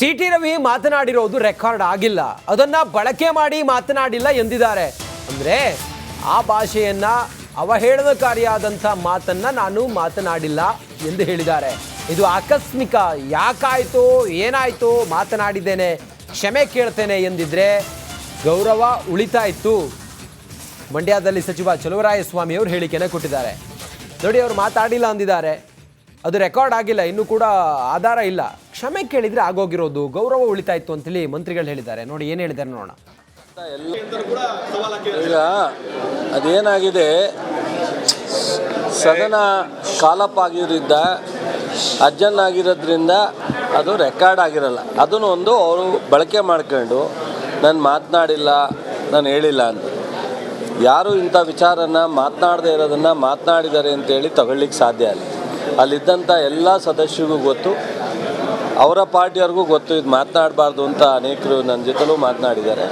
C T Ravi ಮಾತನಾಡಿರೋದು record ಆಗಿಲ್ಲ. ಅದನ್ನ ಬಳಕೆ ಮಾಡಿ ಮಾತನಾಡಿಲ್ಲ ಎಂದಿದ್ದಾರೆ. ಅಂದ್ರೆ ಆ ಭಾಷೆಯನ್ನ ಅವಹೇಳನಕಾರಿಯಾದಂಥ ಮಾತನ್ನ ನಾನು ಮಾತನಾಡಿಲ್ಲ ಎಂದು ಹೇಳಿದ್ದಾರೆ. ಇದು ಆಕಸ್ಮಿಕ ಯಾಕಾಯ್ತೋ, ಏನಾಯ್ತೋ ಮಾತನಾಡಿದ್ದೇನೆ. ಕ್ಷಮೆ ಕೇಳ್ತೇನೆ ಎಂದಿದ್ರೆ ಗೌರವ ಉಳಿತಾ ಇತ್ತು. ಮಂಡ್ಯದಲ್ಲಿ ಸಚಿವ ಚಲುವರಾಯಸ್ವಾಮಿ ಅವರು ಹೇಳಿಕೆನ ಕೊಟ್ಟಿದ್ದಾರೆ. ನೋಡಿ, ಅವರು ಮಾತಾಡಿಲ್ಲ ಅಂದಿದ್ದಾರೆ. ಅದು ರೆಕಾರ್ಡ್ ಆಗಿಲ್ಲ. ಇನ್ನೂ ಕೂಡ ಆಧಾರ ಇಲ್ಲ. ಕ್ಷಮೆ ಕೇಳಿದ್ರೆ ಆಗೋಗಿರೋದು, ಗೌರವ ಉಳಿತಾಯಿತ್ತು ಅಂತೇಳಿ ಮಂತ್ರಿಗಳು ಹೇಳಿದ್ದಾರೆ. ನೋಡಿ ಏನು ಹೇಳಿದ್ದಾರೆ ನೋಡೋಣ. ಈಗ ಅದೇನಾಗಿದೆ? ಸದನ ಕಾಲಪಾಗಿಯುತ್ತಿದ್ದ ಅಜ್ಜನ್ ಆಗಿರೋದ್ರಿಂದ ಅದು ರೆಕಾರ್ಡ್ ಆಗಿರಲ್ಲ. ಅದನ್ನು ಒಂದು ಅವರು ಬಳಕೆ ಮಾಡ್ಕೊಂಡು, ನಾನು ಮಾತನಾಡಿಲ್ಲ, ನಾನು ಹೇಳಿಲ್ಲ ಅಂತ. ಯಾರು ಇಂಥ ವಿಚಾರನ ಮಾತನಾಡದೇ ಇರೋದನ್ನು ಮಾತನಾಡಿದ್ದಾರೆ ಅಂತೇಳಿ ತಗೊಳ್ಳಿಕ್ಕೆ ಸಾಧ್ಯ ಅಲ್ಲ ಅಲ್ಲಿದ್ದಂಥ ಎಲ್ಲ ಸದಸ್ಯರಿಗೂ ಗೊತ್ತು. ಅವರ ಪಾರ್ಟಿಯವ್ರಿಗೂ ಗೊತ್ತು, ಇದು ಮಾತನಾಡಬಾರ್ದು ಅಂತ ಅನೇಕರು ನನ್ನ ಜೊತೆಲೂ ಮಾತನಾಡಿದ್ದಾರೆ.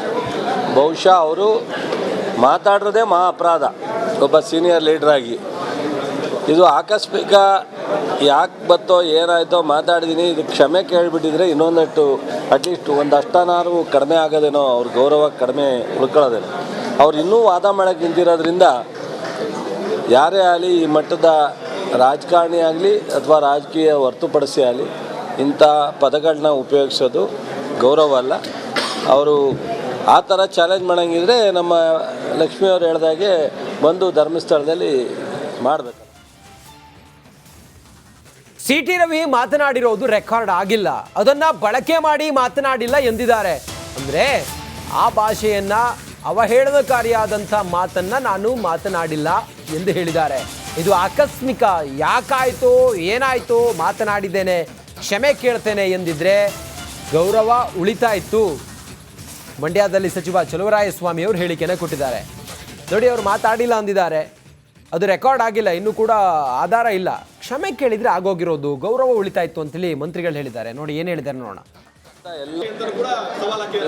ಬಹುಶಃ ಅವರು ಮಾತಾಡಿರೋದೇ ಮಹಾ ಅಪರಾಧ ಒಬ್ಬ ಸೀನಿಯರ್ ಲೀಡ್ರಾಗಿ ಇದು ಆಕಸ್ಮಿಕ ಯಾಕೆ ಬತ್ತೋ, ಏನಾಯ್ತೋ ಮಾತಾಡಿದ್ದೀನಿ ಇದು ಕ್ಷಮೆ ಕೇಳಿಬಿಟ್ಟಿದ್ರೆ ಇನ್ನೊಂದಷ್ಟು ಅಟ್ಲೀಸ್ಟ್ ಒಂದು ಅಷ್ಟನಾರು ಕಡಿಮೆ ಆಗೋದೇನೋ, ಅವ್ರ ಗೌರವ ಕಡಿಮೆ ಉಳ್ಕೊಳ್ಳೋದೇನೋ. ಅವ್ರು ಇನ್ನೂ ವಾದ ಮಾಡೋಕ್ಕೆ ನಿಂತಿರೋದ್ರಿಂದ ಯಾರೇ ಆಗಲಿ, ಈ ಮಟ್ಟದ ರಾಜಕಾರಣಿ ಆಗಲಿ, ಅಥವಾ ರಾಜಕೀಯ ಹೊರ್ತುಪಡಿಸಿ ಆಗಲಿ ಇಂಥ ಪದಗಳನ್ನ ಉಪಯೋಗಿಸೋದು ಗೌರವ ಅಲ್ಲ. ಅವರು ಆ ಥರ ಚಾಲೆಂಜ್ ಮಾಡೋಂಗಿದ್ರೆ ನಮ್ಮ ಲಕ್ಷ್ಮಿಯವರು ಹೇಳ್ದಾಗೆ ಬಂದು ಧರ್ಮಸ್ಥಳದಲ್ಲಿ ಮಾಡಬೇಕು. ಸಿ ಟಿ ರವಿ ಮಾತನಾಡಿರೋದು ರೆಕಾರ್ಡ್ ಆಗಿಲ್ಲ. ಅದನ್ನ ಬಳಕೆ ಮಾಡಿ ಮಾತನಾಡಿಲ್ಲ ಎಂದಿದ್ದಾರೆ. ಅಂದ್ರೆ ಆ ಭಾಷೆಯನ್ನ ಅವಹೇಳನಕಾರಿಯಾದಂಥ ಮಾತನ್ನ ನಾನು ಮಾತನಾಡಿಲ್ಲ ಎಂದು ಹೇಳಿದ್ದಾರೆ. ಇದು ಆಕಸ್ಮಿಕ ಯಾಕಾಯ್ತೋ, ಏನಾಯ್ತೋ ಮಾತನಾಡಿದ್ದೇನೆ. ಕ್ಷಮೆ ಕೇಳ್ತೇನೆ ಎಂದಿದ್ರೆ ಗೌರವ ಉಳಿತಾ ಇತ್ತು. ಮಂಡ್ಯದಲ್ಲಿ ಸಚಿವ ಚಲುವರಾಯಸ್ವಾಮಿ ಅವರು ಹೇಳಿಕೆನ ಕೊಟ್ಟಿದ್ದಾರೆ. ನೋಡಿ, ಅವರು ಮಾತಾಡಿಲ್ಲ ಅಂದಿದ್ದಾರೆ. ಅದು ರೆಕಾರ್ಡ್ ಆಗಿಲ್ಲ, ಇನ್ನೂ ಕೂಡ ಆಧಾರ ಇಲ್ಲ. ಕ್ಷಮೆ ಕೇಳಿದ್ರೆ ಆಗೋಗಿರೋದು, ಗೌರವ ಉಳಿತಾ ಇತ್ತು ಅಂತೇಳಿ ಮಂತ್ರಿಗಳು ಹೇಳಿದ್ದಾರೆ. ನೋಡಿ, ಏನು ಹೇಳಿದ್ದಾರೆ ನೋಡೋಣ.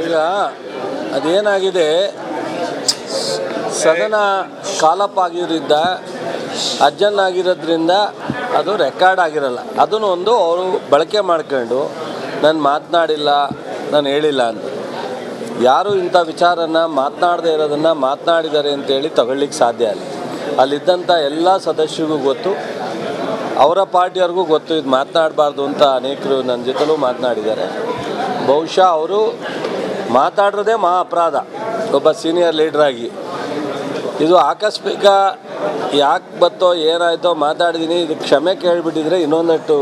ಈಗ ಅದೇನಾಗಿದೆ? ಸದನ ಕಾಲಪ್ಪ ಆಗಿರೋದ್ರಿಂದ ಅಜ್ಜನ್ನಾಗಿರೋದ್ರಿಂದ ಅದು ರೆಕಾರ್ಡ್ ಆಗಿರಲ್ಲ. ಅದನ್ನು ಒಂದು ಅವರು ಬಳಕೆ ಮಾಡ್ಕೊಂಡು, ನಾನು ಮಾತನಾಡಿಲ್ಲ, ನಾನು ಹೇಳಿಲ್ಲ ಅಂತ. ಯಾರು ಇಂಥ ವಿಚಾರನ ಮಾತನಾಡದೇ ಇರೋದನ್ನು ಮಾತನಾಡಿದ್ದಾರೆ ಅಂತೇಳಿ ತಗೊಳ್ಳಿಕ್ಕೆ ಸಾಧ್ಯ ಅಲ್ಲ ಅಲ್ಲಿದ್ದಂಥ ಎಲ್ಲ ಸದಸ್ಯರಿಗೂ ಗೊತ್ತು, ಅವರ ಪಾರ್ಟಿಯವ್ರಿಗೂ ಗೊತ್ತು, ಇದು ಮಾತನಾಡಬಾರ್ದು ಅಂತ ಅನೇಕರು ನನ್ನ ಜೊತೆಲೂ ಮಾತನಾಡಿದ್ದಾರೆ. ಬಹುಶಃ ಅವರು ಮಾತಾಡಿರೋದೇ ಮಹಾ ಅಪರಾಧ ಒಬ್ಬ ಸೀನಿಯರ್ ಲೀಡ್ರಾಗಿ ಇದು ಆಕಸ್ಮಿಕ ಯಾಕೆ ಬತ್ತೋ, ಏನಾಯ್ತೋ ಮಾತಾಡಿದ್ದೀನಿ ಇದು ಕ್ಷಮೆ ಕೇಳಿಬಿಟ್ಟಿದ್ರೆ ಇನ್ನೊಂದಷ್ಟು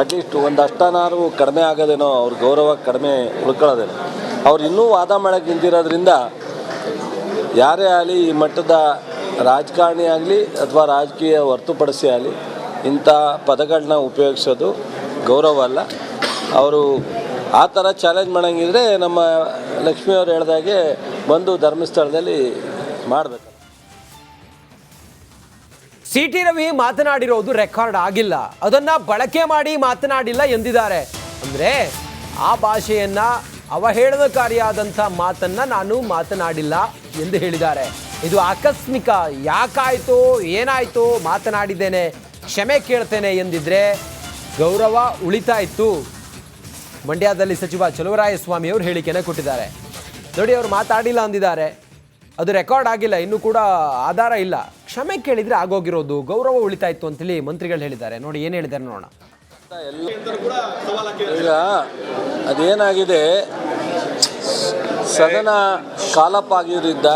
ಅಟ್ಲೀಸ್ಟ್ ಒಂದು ಕಡಿಮೆ ಆಗೋದೇನೋ ಅವ್ರ ಗೌರವ ಕಡಿಮೆ ಉಳ್ಕೊಳ್ಳೋದೇನೋ. ಅವ್ರು ಇನ್ನೂ ವಾದ ಮಾಡೋಕ್ಕೆ ನಿಂತಿರೋದ್ರಿಂದ ಯಾರೇ ಆಗಲಿ ಈ ಮಟ್ಟದ ರಾಜಕಾರಣಿ ಆಗಲಿ ಅಥವಾ ರಾಜಕೀಯ ಹೊರ್ತುಪಡಿಸಿ ಆಗಲಿ ಇಂಥ ಪದಗಳನ್ನ ಉಪಯೋಗಿಸೋದು ಗೌರವ ಅಲ್ಲ. ಅವರು ಆ ಥರ ಚಾಲೆಂಜ್ ಮಾಡೋಂಗಿದ್ರೆ ನಮ್ಮ ಲಕ್ಷ್ಮಿಯವರು ಹೇಳ್ದಾಗೆ ಬಂದು ಧರ್ಮಸ್ಥಳದಲ್ಲಿ ಮಾಡಬೇಕು. ಸಿ ಟಿ ರವಿ ಮಾತನಾಡಿರೋದು ರೆಕಾರ್ಡ್ ಆಗಿಲ್ಲ. ಅದನ್ನ ಬಳಕೆ ಮಾಡಿ ಮಾತನಾಡಿಲ್ಲ ಎಂದಿದ್ದಾರೆ. ಅಂದ್ರೆ ಆ ಭಾಷೆಯನ್ನ ಅವಹೇಳನಕಾರಿಯಾದಂಥ ಮಾತನ್ನ ನಾನು ಮಾತನಾಡಿಲ್ಲ ಎಂದು ಹೇಳಿದ್ದಾರೆ. ಇದು ಆಕಸ್ಮಿಕ ಯಾಕಾಯ್ತೋ, ಏನಾಯ್ತೋ ಮಾತನಾಡಿದ್ದೇನೆ. ಕ್ಷಮೆ ಕೇಳ್ತೇನೆ ಎಂದಿದ್ರೆ ಗೌರವ ಉಳಿತಾ ಇತ್ತು. ಮಂಡ್ಯದಲ್ಲಿ ಸಚಿವ ಚಲುವರಾಯಸ್ವಾಮಿ ಅವರು ಹೇಳಿಕೆನ ಕೊಟ್ಟಿದ್ದಾರೆ. ನೋಡಿ, ಅವರು ಮಾತಾಡಿಲ್ಲ ಅಂದಿದ್ದಾರೆ. ಅದು ರೆಕಾರ್ಡ್ ಆಗಿಲ್ಲ. ಇನ್ನೂ ಕೂಡ ಆಧಾರ ಇಲ್ಲ. ಕ್ಷಮೆ ಕೇಳಿದ್ರೆ ಆಗೋಗಿರೋದು, ಗೌರವ ಉಳಿತಾ ಇತ್ತು ಅಂತೇಳಿ ಮಂತ್ರಿಗಳು ಹೇಳಿದ್ದಾರೆ. ನೋಡಿ ಏನು ಹೇಳಿದ್ದಾರೆ ನೋಡೋಣ. ಈಗ ಅದೇನಾಗಿದೆ? ಸದನ ಕಾಲಪ್ಪಾಗಿರೋದ್ರಿಂದ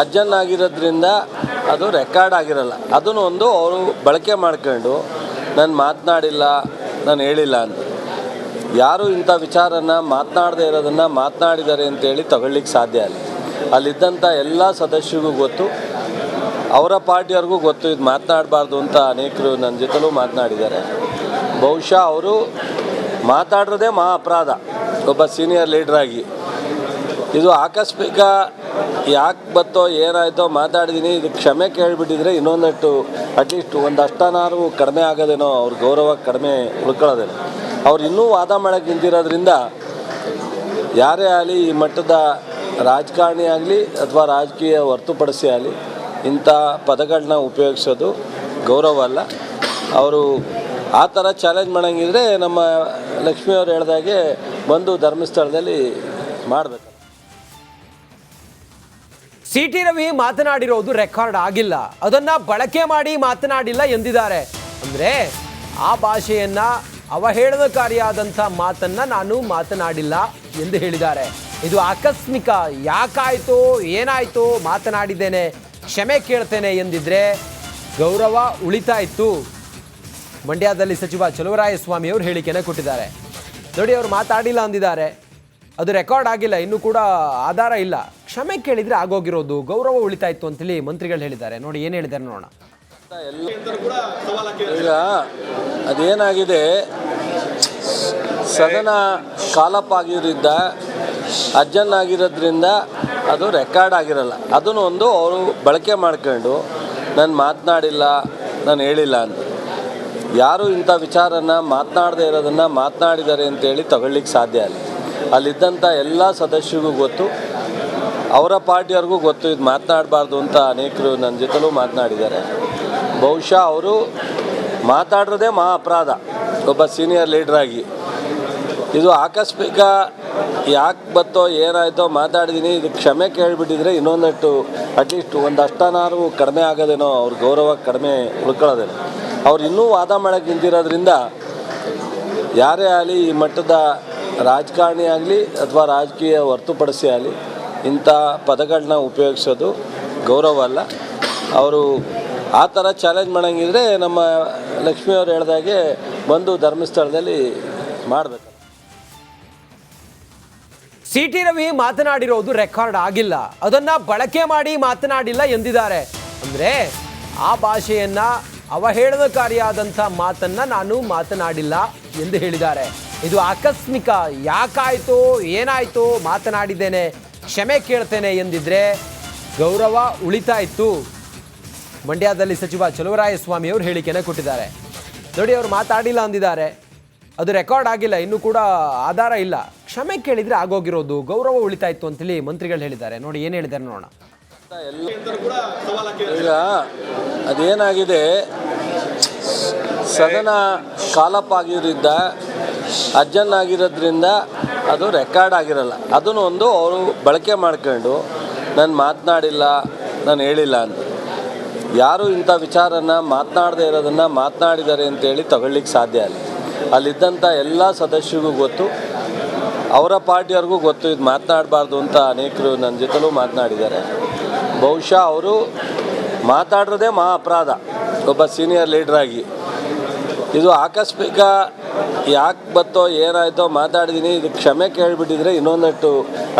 ಅಜ್ಜನ್ನಾಗಿರೋದ್ರಿಂದ ಅದು ರೆಕಾರ್ಡ್ ಆಗಿರಲ್ಲ. ಅದನ್ನು ಒಂದು ಅವರು ಬಳಕೆ ಮಾಡ್ಕೊಂಡು, ನಾನು ಮಾತನಾಡಿಲ್ಲ, ನಾನು ಹೇಳಿಲ್ಲ ಅಂತ. ಯಾರು ಇಂಥ ವಿಚಾರನ ಮಾತನಾಡದೇ ಇರೋದನ್ನು ಮಾತನಾಡಿದ್ದಾರೆ ಅಂತೇಳಿ ತಗೊಳ್ಳಿಕ್ಕೆ ಸಾಧ್ಯ ಅಲ್ಲ ಅಲ್ಲಿದ್ದಂಥ ಎಲ್ಲ ಸದಸ್ಯರಿಗೂ ಗೊತ್ತು. ಅವರ ಪಾರ್ಟಿಯವ್ರಿಗೂ ಗೊತ್ತು, ಇದು ಮಾತನಾಡಬಾರ್ದು ಅಂತ ಅನೇಕರು ನನ್ನ ಜೊತೆಲೂ ಮಾತನಾಡಿದ್ದಾರೆ. ಬಹುಶಃ ಅವರು ಮಾತಾಡಿರೋದೇ ಮಹಾ ಅಪರಾಧ ಒಬ್ಬ ಸೀನಿಯರ್ ಲೀಡ್ರಾಗಿ ಇದು ಆಕಸ್ಮಿಕ ಯಾಕೆ ಬತ್ತೋ, ಏನಾಯ್ತೋ ಮಾತಾಡಿದ್ದೀನಿ ಇದು ಕ್ಷಮೆ ಕೇಳಿಬಿಟ್ಟಿದ್ರೆ ಇನ್ನೊಂದಷ್ಟು ಅಟ್ಲೀಸ್ಟ್ ಒಂದು ಅಷ್ಟನಾರು ಕಡಿಮೆ ಆಗೋದೇನೋ, ಅವ್ರ ಗೌರವ ಕಡಿಮೆ ಉಳ್ಕೊಳ್ಳೋದೇನೋ. ಅವ್ರು ಇನ್ನೂ ವಾದ ಮಾಡೋಕ್ಕೆ ನಿಂತಿರೋದ್ರಿಂದ ಯಾರೇ ಆಗಲಿ, ಈ ಮಟ್ಟದ ರಾಜಕಾರಣಿ ಆಗಲಿ, ಅಥವಾ ರಾಜಕೀಯ ಹೊರ್ತುಪಡಿಸಿ ಆಗಲಿ ಇಂಥ ಪದಗಳನ್ನ ಉಪಯೋಗಿಸೋದು ಗೌರವ ಅಲ್ಲ. ಅವರು ಆ ಥರ ಚಾಲೆಂಜ್ ಮಾಡೋಂಗಿದ್ರೆ ನಮ್ಮ ಲಕ್ಷ್ಮಿಯವರು ಹೇಳ್ದಾಗೆ ಬಂದು ಧರ್ಮಸ್ಥಳದಲ್ಲಿ ಮಾಡಬೇಕು. ಸಿ ಟಿ ರವಿ ಮಾತನಾಡಿರೋದು ರೆಕಾರ್ಡ್ ಆಗಿಲ್ಲ. ಅದನ್ನ ಬಳಕೆ ಮಾಡಿ ಮಾತನಾಡಿಲ್ಲ ಎಂದಿದ್ದಾರೆ. ಅಂದ್ರೆ ಆ ಭಾಷೆಯನ್ನ ಅವಹೇಳನಕಾರಿಯಾದಂಥ ಮಾತನ್ನ ನಾನು ಮಾತನಾಡಿಲ್ಲ ಎಂದು ಹೇಳಿದ್ದಾರೆ. ಇದು ಆಕಸ್ಮಿಕ ಯಾಕಾಯ್ತೋ, ಏನಾಯ್ತೋ ಮಾತನಾಡಿದ್ದೇನೆ. ಕ್ಷಮೆ ಕೇಳ್ತೇನೆ ಎಂದಿದ್ರೆ ಗೌರವ ಉಳಿತಾ ಇತ್ತು. ಮಂಡ್ಯದಲ್ಲಿ ಸಚಿವ ಚಲುವರಾಯಸ್ವಾಮಿ ಅವರು ಹೇಳಿಕೆನ ಕೊಟ್ಟಿದ್ದಾರೆ. ನೋಡಿ, ಅವರು ಮಾತಾಡಿಲ್ಲ ಅಂದಿದ್ದಾರೆ. ಅದು ರೆಕಾರ್ಡ್ ಆಗಿಲ್ಲ, ಇನ್ನೂ ಕೂಡ ಆಧಾರ ಇಲ್ಲ. ಕ್ಷಮೆ ಕೇಳಿದ್ರೆ ಆಗೋಗಿರೋದು, ಗೌರವ ಉಳಿತಾ ಇತ್ತು ಅಂತೇಳಿ ಮಂತ್ರಿಗಳು ಹೇಳಿದ್ದಾರೆ. ನೋಡಿ, ಏನು ಹೇಳಿದ್ದಾರೆ ನೋಡೋಣ. ಈಗ ಅದೇನಾಗಿದೆ? ಸದನ ಕಾಲಪ್ಪಾಗಿರೋದ್ರಿಂದ ಅಜ್ಜನ್ನಾಗಿರೋದ್ರಿಂದ ಅದು ರೆಕಾರ್ಡ್ ಆಗಿರಲ್ಲ. ಅದನ್ನು ಒಂದು ಅವರು ಬಳಕೆ ಮಾಡ್ಕೊಂಡು, ನಾನು ಮಾತನಾಡಿಲ್ಲ, ನಾನು ಹೇಳಿಲ್ಲ ಅಂತ. ಯಾರು ಇಂಥ ವಿಚಾರನ ಮಾತನಾಡದೇ ಇರೋದನ್ನು ಮಾತನಾಡಿದ್ದಾರೆ ಅಂತೇಳಿ ತಗೊಳ್ಳಿಕ್ಕೆ ಸಾಧ್ಯ ಅಲ್ಲ ಅಲ್ಲಿದ್ದಂಥ ಎಲ್ಲ ಸದಸ್ಯರಿಗೂ ಗೊತ್ತು, ಅವರ ಪಾರ್ಟಿಯವ್ರಿಗೂ ಗೊತ್ತು, ಇದು ಮಾತನಾಡಬಾರ್ದು ಅಂತ ಅನೇಕರು ನನ್ನ ಜೊತೆಲೂ ಮಾತನಾಡಿದ್ದಾರೆ. ಬಹುಶಃ ಅವರು ಮಾತಾಡಿರೋದೇ ಮಹಾ ಅಪರಾಧ ಒಬ್ಬ ಸೀನಿಯರ್ ಲೀಡ್ರಾಗಿ ಇದು ಆಕಸ್ಮಿಕ ಯಾಕೆ ಬತ್ತೋ, ಏನಾಯ್ತೋ ಮಾತಾಡಿದ್ದೀನಿ ಇದು ಕ್ಷಮೆ ಕೇಳಿಬಿಟ್ಟಿದ್ರೆ ಇನ್ನೊಂದಷ್ಟು ಅಟ್ಲೀಸ್ಟ್ ಒಂದು ಕಡಿಮೆ ಆಗೋದೇನೋ ಅವ್ರ ಗೌರವ ಕಡಿಮೆ ಉಳ್ಕೊಳ್ಳೋದೇನೋ. ಅವ್ರು ಇನ್ನೂ ವಾದ ಮಾಡೋಕ್ಕೆ ನಿಂತಿರೋದ್ರಿಂದ ಯಾರೇ ಆಗಲಿ ಈ ಮಟ್ಟದ ರಾಜಕಾರಣಿ ಆಗಲಿ ಅಥವಾ ರಾಜಕೀಯ ಹೊರ್ತುಪಡಿಸಿ ಆಗಲಿ ಇಂಥ ಪದಗಳನ್ನ ಉಪಯೋಗಿಸೋದು ಗೌರವ ಅಲ್ಲ. ಅವರು ಆ ಥರ ಚಾಲೆಂಜ್ ಮಾಡೋಂಗಿದ್ರೆ ನಮ್ಮ ಲಕ್ಷ್ಮಿಯವರು ಹೇಳ್ದಾಗೆ ಬಂದು ಧರ್ಮಸ್ಥಳದಲ್ಲಿ ಮಾಡಬೇಕು. ಸಿ ಟಿ ರವಿ ಮಾತನಾಡಿರೋದು ರೆಕಾರ್ಡ್ ಆಗಿಲ್ಲ. ಅದನ್ನ ಬಳಕೆ ಮಾಡಿ ಮಾತನಾಡಿಲ್ಲ ಎಂದಿದ್ದಾರೆ. ಅಂದ್ರೆ ಆ ಭಾಷೆಯನ್ನ ಅವಹೇಳನಕಾರಿಯಾದಂಥ ಮಾತನ್ನ ನಾನು ಮಾತನಾಡಿಲ್ಲ ಎಂದು ಹೇಳಿದ್ದಾರೆ. ಇದು ಆಕಸ್ಮಿಕ ಯಾಕಾಯ್ತೋ, ಏನಾಯ್ತೋ ಮಾತನಾಡಿದ್ದೇನೆ. ಕ್ಷಮೆ ಕೇಳ್ತೇನೆ ಎಂದಿದ್ರೆ ಗೌರವ ಉಳಿತಾ ಇತ್ತು. ಮಂಡ್ಯದಲ್ಲಿ ಸಚಿವ ಚಲುವರಾಯಸ್ವಾಮಿ ಅವರು ಹೇಳಿಕೆನ ಕೊಟ್ಟಿದ್ದಾರೆ. ನೋಡಿ, ಅವರು ಮಾತಾಡಿಲ್ಲ ಅಂದಿದ್ದಾರೆ. ಅದು ರೆಕಾರ್ಡ್ ಆಗಿಲ್ಲ, ಇನ್ನೂ ಕೂಡ ಆಧಾರ ಇಲ್ಲ. ಕ್ಷಮೆ ಕೇಳಿದ್ರೆ ಆಗೋಗಿರೋದು, ಗೌರವ ಉಳಿತಾ ಇತ್ತು ಅಂತೇಳಿ ಮಂತ್ರಿಗಳು ಹೇಳಿದ್ದಾರೆ. ನೋಡಿ ಏನು ಹೇಳಿದ್ದಾರೆ ನೋಡೋಣ. ಈಗ ಅದೇನಾಗಿದೆ? ಸದನ ಕಾಲಪ್ಪಾಗಿರೋದ್ರಿಂದ ಅಜ್ಜನ್ನಾಗಿರೋದ್ರಿಂದ ಅದು ರೆಕಾರ್ಡ್ ಆಗಿರಲ್ಲ. ಅದನ್ನು ಒಂದು ಅವರು ಬಳಕೆ ಮಾಡ್ಕೊಂಡು, ನಾನು ಮಾತನಾಡಿಲ್ಲ, ನಾನು ಹೇಳಿಲ್ಲ ಅಂತ. ಯಾರು ಇಂಥ ವಿಚಾರನ ಮಾತನಾಡದೇ ಇರೋದನ್ನು ಮಾತನಾಡಿದ್ದಾರೆ ಅಂತೇಳಿ ತಗೊಳ್ಳಿಕ್ಕೆ ಸಾಧ್ಯ ಅಲ್ಲ ಅಲ್ಲಿದ್ದಂಥ ಎಲ್ಲ ಸದಸ್ಯರಿಗೂ ಗೊತ್ತು. ಅವರ ಪಾರ್ಟಿಯವ್ರಿಗೂ ಗೊತ್ತು, ಇದು ಮಾತನಾಡಬಾರ್ದು ಅಂತ ಅನೇಕರು ನನ್ನ ಜೊತೆಲೂ ಮಾತನಾಡಿದ್ದಾರೆ. ಬಹುಶಃ ಅವರು ಮಾತಾಡಿರೋದೇ ಮಹಾ ಅಪರಾಧ ಒಬ್ಬ ಸೀನಿಯರ್ ಲೀಡ್ರಾಗಿ ಇದು ಆಕಸ್ಮಿಕ ಯಾಕೆ ಬತ್ತೋ, ಏನಾಯ್ತೋ ಮಾತಾಡಿದ್ದೀನಿ ಇದು ಕ್ಷಮೆ ಕೇಳಿಬಿಟ್ಟಿದ್ರೆ ಇನ್ನೊಂದಷ್ಟು